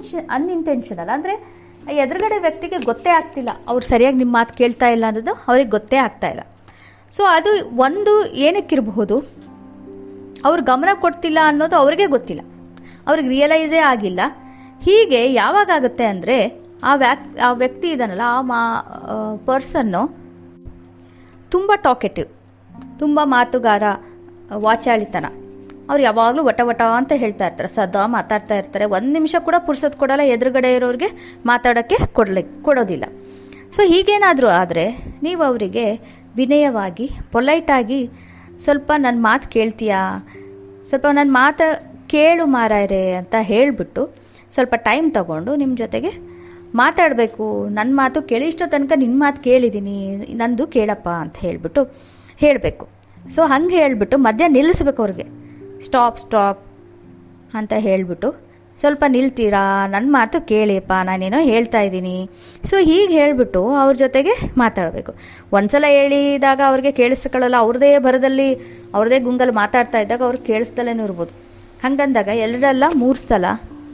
ಅನ್ಇನ್ಷನ್ unintentional ಅಂದರೆ ಎದುರುಗಡೆ ವ್ಯಕ್ತಿಗೆ ಗೊತ್ತೇ ಆಗ್ತಿಲ್ಲ, ಅವ್ರು ಸರಿಯಾಗಿ ನಿಮ್ಮ ಮಾತು ಕೇಳ್ತಾ ಇಲ್ಲ ಅನ್ನೋದು ಅವ್ರಿಗೆ ಗೊತ್ತೇ ಆಗ್ತಾ ಇಲ್ಲ. ಸೊ ಅದು ಒಂದು ಏನಕ್ಕಿರಬಹುದು, ಅವ್ರು ಗಮನ ಕೊಡ್ತಿಲ್ಲ ಅನ್ನೋದು ಅವ್ರಿಗೆ ಗೊತ್ತಿಲ್ಲ. ಅವ್ರಿಗೆ ರಿಯಲೈಸೇ ಆಗಿಲ್ಲ. ಹೀಗೆ ಯಾವಾಗ ಆಗುತ್ತೆ ಅಂದರೆ, ಆ ವ್ಯಾಕ್, ಆ ವ್ಯಕ್ತಿ ಇದನ್ನಲ್ಲ ಆ ಮಾ ಪರ್ಸನ್ನು ತುಂಬ ಟಾಕೆಟಿವ್ ತುಂಬ ಮಾತುಗಾರ, ವಾಚಾಳಿತನ. ಅವ್ರು ಯಾವಾಗಲೂ ವಟ ವಟ ಅಂತ ಹೇಳ್ತಾ ಇರ್ತಾರೆ. ಸದಾ ಮಾತಾಡ್ತಾ ಇರ್ತಾರೆ. ಒಂದು ನಿಮಿಷ ಕೂಡ ಪುರ್ಸತ್ ಕೊಡಲ್ಲ, ಎದುರುಗಡೆ ಇರೋರಿಗೆ ಮಾತಾಡೋಕ್ಕೆ ಕೊಡ್ಲಿಕ್ಕೆ ಕೊಡೋದಿಲ್ಲ. ಸೊ ಹೀಗೇನಾದರೂ ಆದರೆ ನೀವು ಅವರಿಗೆ ವಿನಯವಾಗಿ ಪೊಲೈಟಾಗಿ ಸ್ವಲ್ಪ ನನ್ನ ಮಾತು ಕೇಳ್ತೀಯಾ? ಸ್ವಲ್ಪ ನನ್ನ ಮಾತು ಕೇಳು ಮಾರಾಯರೆ ಅಂತ ಹೇಳಿಬಿಟ್ಟು ಸ್ವಲ್ಪ ಟೈಮ್ ತಗೊಂಡು ನಿಮ್ಮ ಜೊತೆಗೆ ಮಾತಾಡಬೇಕು. ನನ್ನ ಮಾತು ಕೇಳಿ, ಇಷ್ಟೋ ತನಕ ನಿನ್ನ ಮಾತು ಕೇಳಿದ್ದೀನಿ ನಂದು ಕೇಳಪ್ಪ ಅಂತ ಹೇಳಿಬಿಟ್ಟು ಹೇಳಬೇಕು. ಸೊ ಹಂಗೆ ಹೇಳಿಬಿಟ್ಟು ಮಧ್ಯ ನಿಲ್ಲಿಸ್ಬೇಕು ಅವ್ರಿಗೆ. ಸ್ಟಾಪ್ ಸ್ಟಾಪ್ ಅಂತ ಹೇಳಿಬಿಟ್ಟು ಸ್ವಲ್ಪ ನಿಲ್ತೀರಾ? ನನ್ನ ಮಾತು ಕೇಳಿಯಪ್ಪ, ನಾನೇನೋ ಹೇಳ್ತಾ ಇದ್ದೀನಿ. ಸೊ ಹೀಗೆ ಹೇಳಿಬಿಟ್ಟು ಅವ್ರ ಜೊತೆಗೆ ಮಾತಾಡಬೇಕು. ಒಂದ್ಸಲ ಹೇಳಿದಾಗ ಅವ್ರಿಗೆ ಕೇಳಿಸ್ಕೊಳ್ಳಲ್ಲ, ಅವ್ರದೇ ಬರದಲ್ಲಿ ಅವ್ರದೇ ಗುಂಗಲ್ಲಿ ಮಾತಾಡ್ತಾ ಇದ್ದಾಗ ಅವ್ರು ಕೇಳಿಸ್ದಲೇನೂ ಇರ್ಬೋದು. ಹಂಗಂದಾಗ ಎರಡಲ್ಲ ಮೂರು ಸಲ,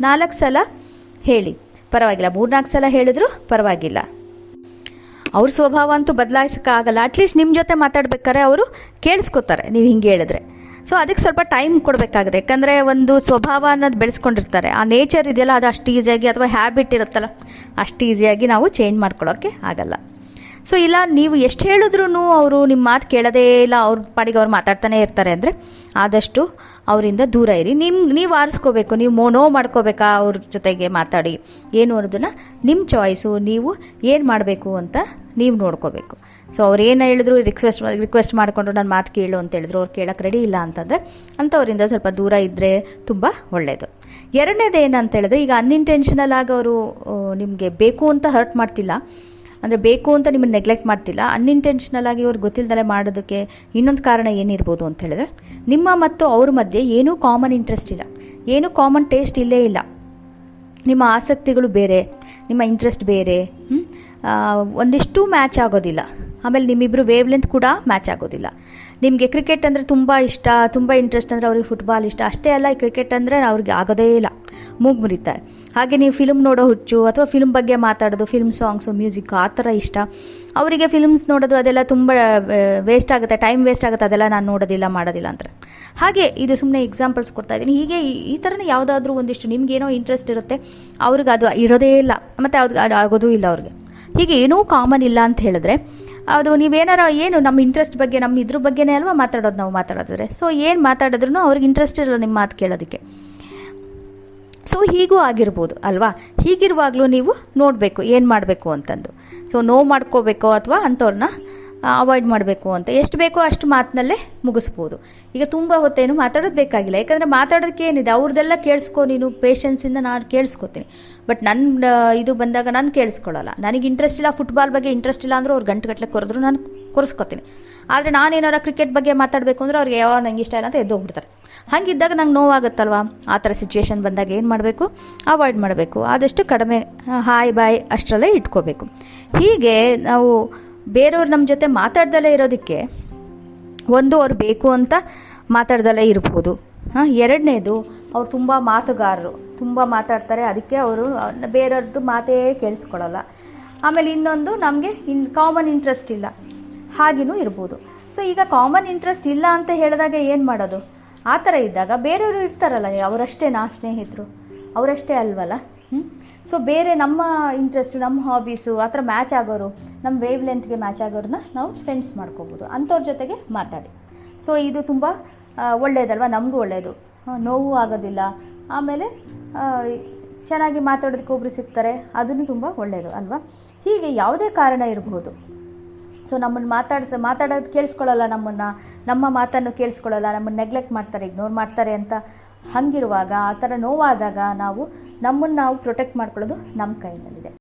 ನಾಲ್ಕು ಸಲ ಹೇಳಿ. ಪರವಾಗಿಲ್ಲ, ಮೂರ್ನಾಲ್ಕು ಸಲ ಹೇಳಿದ್ರು ಪರವಾಗಿಲ್ಲ. ಅವ್ರ ಸ್ವಭಾವ ಅಂತೂ ಬದಲಾಯಿಸೋಕ್ಕಾಗಲ್ಲ. ಅಟ್ಲೀಸ್ಟ್ ನಿಮ್ಮ ಜೊತೆ ಮಾತಾಡ್ಬೇಕಾದ್ರೆ ಅವರು ಕೇಳಿಸ್ಕೊತಾರೆ, ನೀವು ಹಿಂಗೆ ಹೇಳಿದ್ರೆ. ಸೊ ಅದಕ್ಕೆ ಸ್ವಲ್ಪ ಟೈಮ್ ಕೊಡಬೇಕಾಗುತ್ತೆ ಯಾಕಂದರೆ ಒಂದು ಸ್ವಭಾವ ಅನ್ನೋದು ಬೆಳೆಸ್ಕೊಂಡಿರ್ತಾರೆ. ಆ ನೇಚರ್ ಇದೆಯಲ್ಲ, ಅದು ಅಷ್ಟು ಈಸಿಯಾಗಿ ಅಥವಾ ಹ್ಯಾಬಿಟ್ ಇರುತ್ತಲ್ಲ, ಅಷ್ಟು ಈಸಿಯಾಗಿ ನಾವು ಚೇಂಜ್ ಮಾಡ್ಕೊಳ್ಳೋಕ್ಕೆ ಆಗಲ್ಲ. ಸೊ ಇಲ್ಲ, ನೀವು ಎಷ್ಟು ಹೇಳಿದ್ರೂ ಅವರು ನಿಮ್ಮ ಮಾತು ಕೇಳೋದೇ ಇಲ್ಲ, ಅವ್ರ ಪಾಡಿಗೆ ಅವ್ರು ಮಾತಾಡ್ತಾನೆ ಇರ್ತಾರೆ ಅಂದರೆ ಆದಷ್ಟು ಅವರಿಂದ ದೂರ ಇರಿ. ನಿಮ್ಮ ನೀವು ಆರಿಸ್ಕೋಬೇಕು, ನೀವು ಮೋನೋ ಮಾಡ್ಕೋಬೇಕಾ ಅವ್ರ ಜೊತೆಗೆ ಮಾತಾಡಿ. ಏನು ಅನ್ನೋದನ್ನು ನಿಮ್ಮ ಚಾಯ್ಸು ನೀವು ಏನು ಮಾಡಬೇಕು ಅಂತ ನೀವು ನೋಡ್ಕೋಬೇಕು. ಸೊ ಅವ್ರು ಏನು ಹೇಳಿದ್ರು ರಿಕ್ವೆಸ್ಟ್ ರಿಕ್ವೆಸ್ಟ್ ಮಾಡಿಕೊಂಡು ನಾನು ಮಾತು ಕೇಳು ಅಂತ ಹೇಳಿದ್ರು. ಅವ್ರು ಕೇಳಕ್ಕೆ ರೆಡಿ ಇಲ್ಲ ಅಂತಂದರೆ, ಅಂಥವರಿಂದ ಸ್ವಲ್ಪ ದೂರ ಇದ್ದರೆ ತುಂಬ ಒಳ್ಳೆಯದು ಎರಡನೇದು ಏನಂತ ಹೇಳಿದ್ರೆ, ಈಗ ಅನ್ಇಂಟೆನ್ಷನಲ್ ಆಗಿ ಅವರು ನಿಮಗೆ ಬೇಕು ಅಂತ ಹರ್ಟ್ ಮಾಡ್ತಿಲ್ಲ. ಅಂದರೆ ಬೇಕು ಅಂತ ನಿಮ್ಮನ್ನು ನೆಗ್ಲೆಕ್ಟ್ ಮಾಡ್ತಿಲ್ಲ. ಅನ್ಇಂಟೆನ್ಷನಲ್ ಆಗಿ ಅವ್ರು ಗೊತ್ತಿಲ್ಲದೆ ಮಾಡೋದಕ್ಕೆ ಇನ್ನೊಂದು ಕಾರಣ ಏನಿರ್ಬೋದು ಅಂತ ಹೇಳಿದ್ರೆ, ನಿಮ್ಮ ಮತ್ತು ಅವ್ರ ಮಧ್ಯೆ ಏನೂ ಕಾಮನ್ ಇಂಟ್ರೆಸ್ಟ್ ಇಲ್ಲ. ಏನೂ ಕಾಮನ್ ಟೇಸ್ಟ್ ಇಲ್ಲೇ ಇಲ್ಲ. ನಿಮ್ಮ ಆಸಕ್ತಿಗಳು ಬೇರೆ, ನಿಮ್ಮ ಇಂಟ್ರೆಸ್ಟ್ ಬೇರೆ ಒಂದಿಷ್ಟು ಮ್ಯಾಚ್ ಆಗೋದಿಲ್ಲ. ಆಮೇಲೆ ನಿಮ್ಮಿಬ್ಬರು ವೇವ್ ಲೆಂತ್ ಕೂಡ ಮ್ಯಾಚ್ ಆಗೋದಿಲ್ಲ. ನಿಮಗೆ ಕ್ರಿಕೆಟ್ ಅಂದರೆ ತುಂಬ ಇಷ್ಟ, ತುಂಬ ಇಂಟ್ರೆಸ್ಟ್ ಅಂದರೆ ಅವ್ರಿಗೆ ಫುಟ್ಬಾಲ್ ಇಷ್ಟ. ಅಷ್ಟೇ ಅಲ್ಲ, ಈ ಕ್ರಿಕೆಟ್ ಅಂದರೆ ಅವ್ರಿಗೆ ಆಗೋದೇ ಇಲ್ಲ. ಮೂಗು ಮುರಿತಾರೆ. ಹಾಗೆ ನೀವು ಫಿಲ್ಮ್ ನೋಡೋ ಹುಚ್ಚು ಅಥವಾ ಫಿಲ್ಮ್ ಬಗ್ಗೆ ಮಾತಾಡೋದು ಫಿಲ್ಮ್ ಸಾಂಗ್ಸು ಮ್ಯೂಸಿಕ್ ಆ ಥರ ಇಷ್ಟ. ಅವರಿಗೆ ಫಿಲ್ಮ್ಸ್ ನೋಡೋದು ಅದೆಲ್ಲ ತುಂಬ ವೇಸ್ಟ್ ಆಗುತ್ತೆ ಟೈಮ್ ವೇಸ್ಟ್ ಆಗುತ್ತೆ. ಅದೆಲ್ಲ ನಾನು ನೋಡೋದಿಲ್ಲ, ಮಾಡೋದಿಲ್ಲ ಅಂದರೆ. ಹಾಗೆ ಇದು ಸುಮ್ಮನೆ ಎಕ್ಸಾಂಪಲ್ಸ್ ಕೊಡ್ತಾ ಇದ್ದೀನಿ. ಹೀಗೆ ಈ- ಥರನೇ ಯಾವುದಾದ್ರೂ ಒಂದಿಷ್ಟು ನಿಮಗೇನೋ ಇಂಟ್ರೆಸ್ಟ್ ಇರುತ್ತೆ ಅವ್ರಿಗೆ ಅದು ಇರೋದೇ ಇಲ್ಲ. ಮತ್ತು ಅವ್ರಿಗೆ ಅದು ಆಗೋದೂ ಇಲ್ಲ ಅವ್ರಿಗೆ. ಹೀಗೆ ಏನೂ ಕಾಮನ್ ಇಲ್ಲ ಅಂತ ಹೇಳಿದ್ರೆ ಅದು ನೀವೇನಾರ ಏನು ನಮ್ಮ ಇಂಟ್ರೆಸ್ಟ್ ಬಗ್ಗೆ, ನಮ್ಮ ಇದ್ರ ಬಗ್ಗೆನೇ ಅಲ್ವಾ ಮಾತಾಡೋದು ನಾವು ಮಾತಾಡೋದ್ರೆ ಸೊ ಏನು ಮಾತಾಡಿದ್ರು ಅವ್ರಿಗೆ ಇಂಟ್ರೆಸ್ಟ್ ಇರಲ್ಲ ನಿಮ್ಮ ಮಾತು ಕೇಳೋದಕ್ಕೆ. ಸೊ ಹೀಗೂ ಆಗಿರ್ಬೋದು ಅಲ್ವಾ? ಹೀಗಿರುವಾಗಲೂ ನೀವು ನೋಡಬೇಕು, ಏನು ಮಾಡಬೇಕು ಅಂತಂದು. ಸೊ ನೋವು ಮಾಡ್ಕೋಬೇಕೋ ಅಥವಾ ಅಂಥವ್ರನ್ನ ಅವಾಯ್ಡ್ ಮಾಡಬೇಕು ಅಂತ. ಎಷ್ಟು ಬೇಕೋ ಅಷ್ಟು ಮಾತಿನಲ್ಲೇ ಮುಗಿಸ್ಬೋದು. ಈಗ ತುಂಬ ಹೊತ್ತೇನು ಮಾತಾಡೋದು ಬೇಕಾಗಿಲ್ಲ. ಯಾಕಂದರೆ ಮಾತಾಡೋದಕ್ಕೆ ಏನಿದೆ? ಅವ್ರದ್ದೆಲ್ಲ ಕೇಳಿಸ್ಕೊ ನೀನು ಪೇಷನ್ಸಿಂದ ನಾನು ಕೇಳಿಸ್ಕೊತೀನಿ. ಬಟ್ ನನ್ನ ಇದು ಬಂದಾಗ ನಾನು ಕೇಳಿಸ್ಕೊಳ್ಳಲ್ಲ. ನನಗೆ ಇಂಟ್ರೆಸ್ಟ್ ಇಲ್ಲ ಫುಟ್ಬಾಲ್ ಬಗ್ಗೆ ಇಂಟ್ರೆಸ್ಟ್ ಇಲ್ಲ ಅಂದರೂ ಅವ್ರು ಗಂಟೆಗಟ್ಟಲೆ ಕೊರೆದ್ರು ನಾನು ಕೊರಿಸ್ಕೊತೀನಿ. ಆದರೆ ನಾನೇನಾರ ಕ್ರಿಕೆಟ್ ಬಗ್ಗೆ ಮಾತಾಡಬೇಕು ಅಂದರೆ ಅವ್ರಿಗೆ ಯಾವ ನಂಗೆ ಇಷ್ಟ ಇಲ್ಲ ಅಂತ ಎದ್ದೋಗ್ಬಿಡ್ತಾರೆ. ಹಾಗಿದ್ದಾಗ ನಂಗೆ ನೋವಾಗುತ್ತಲ್ವಾ? ಆ ಥರ ಸಿಚುವೇಶನ್ ಬಂದಾಗ ಏನು ಮಾಡಬೇಕು? ಅವಾಯ್ಡ್ ಮಾಡಬೇಕು. ಆದಷ್ಟು ಕಡಿಮೆ ಹಾಯ್ ಬಾಯ್ ಅಷ್ಟರಲ್ಲೇ ಇಟ್ಕೋಬೇಕು. ಹೀಗೆ ನಾವು ಬೇರೆಯವ್ರು ನಮ್ಮ ಜೊತೆ ಮಾತಾಡ್ದಲೇ ಇರೋದಕ್ಕೆ ಒಂದು ಅವ್ರು ಬೇಕು ಅಂತ ಮಾತಾಡ್ದಲೇ ಇರ್ಬೋದು. ಹಾಂ, ಎರಡನೇದು ಅವ್ರು ತುಂಬ ಮಾತುಗಾರರು, ತುಂಬ ಮಾತಾಡ್ತಾರೆ. ಅದಕ್ಕೆ ಅವರು ಬೇರೆಯವ್ರದ್ದು ಮಾತೇ ಕೇಳಿಸ್ಕೊಳ್ಳಲ್ಲ ಆಮೇಲೆ ಇನ್ನೊಂದು ನಮಗೆ ಇನ್ ಕಾಮನ್ ಇಂಟ್ರೆಸ್ಟ್ ಇಲ್ಲ. ಹಾಗೆಯೂ ಇರ್ಬೋದು. ಸೊ ಈಗ ಕಾಮನ್ ಇಂಟ್ರೆಸ್ಟ್ ಇಲ್ಲ ಅಂತ ಹೇಳಿದಾಗ ಏನು ಮಾಡೋದು? ಆ ಥರ ಇದ್ದಾಗ ಬೇರೆಯವರು ಇರ್ತಾರಲ್ಲ, ಅವರಷ್ಟೇ ನಾ ಸ್ನೇಹಿತರು. ಅವರಷ್ಟೇ ಅಲ್ವಲ್ಲ? ಹ್ಞೂ ಸೊ ಬೇರೆ ನಮ್ಮ ಇಂಟ್ರೆಸ್ಟು ನಮ್ಮ ಹಾಬೀಸು ಆ ಥರ ಮ್ಯಾಚ್ ಆಗೋರು, ನಮ್ಮ ವೇವ್ ಲೆಂತ್ಗೆ ಮ್ಯಾಚ್ ಆಗೋರನ್ನ ನಾವು ಫ್ರೆಂಡ್ಸ್ ಮಾಡ್ಕೋಬೋದು. ಅಂಥವ್ರ ಜೊತೆಗೆ ಮಾತಾಡಿ. ಸೊ ಇದು ತುಂಬ ಒಳ್ಳೆಯದಲ್ವ ನಮಗೂ ಒಳ್ಳೆಯದು ನೋವು ಆಗೋದಿಲ್ಲ. ಆಮೇಲೆ ಚೆನ್ನಾಗಿ ಮಾತಾಡೋದಕ್ಕೆ ಒಬ್ಬರು ಸಿಗ್ತಾರೆ. ಅದನ್ನು ತುಂಬ ಒಳ್ಳೆಯದು ಅಲ್ವಾ? ಹೀಗೆ ಯಾವುದೇ ಕಾರಣ ಇರಬಹುದು ಸೊ ನಮ್ಮನ್ನು ಮಾತಾಡ್ಸ, ಮಾತಾಡೋದು ಕೇಳಿಸ್ಕೊಳ್ಳಲ್ಲ ನಮ್ಮನ್ನು. ನಮ್ಮ ಮಾತನ್ನು ಕೇಳಿಸ್ಕೊಳ್ಳಲ್ಲ ನಮ್ಮನ್ನು ನೆಗ್ಲೆಕ್ಟ್ ಮಾಡ್ತಾರೆ ಇಗ್ನೋರ್ ಮಾಡ್ತಾರೆ ಅಂತ ಹಂಗಿರುವಾಗ, ಆ ಥರ ನೋವಾದಾಗ ನಾವು ನಮ್ಮನ್ನು ನಾವು ಪ್ರೊಟೆಕ್ಟ್ ಮಾಡ್ಕೊಳ್ಳೋದು ನಮ್ಮ ಕೈನಲ್ಲಿದೆ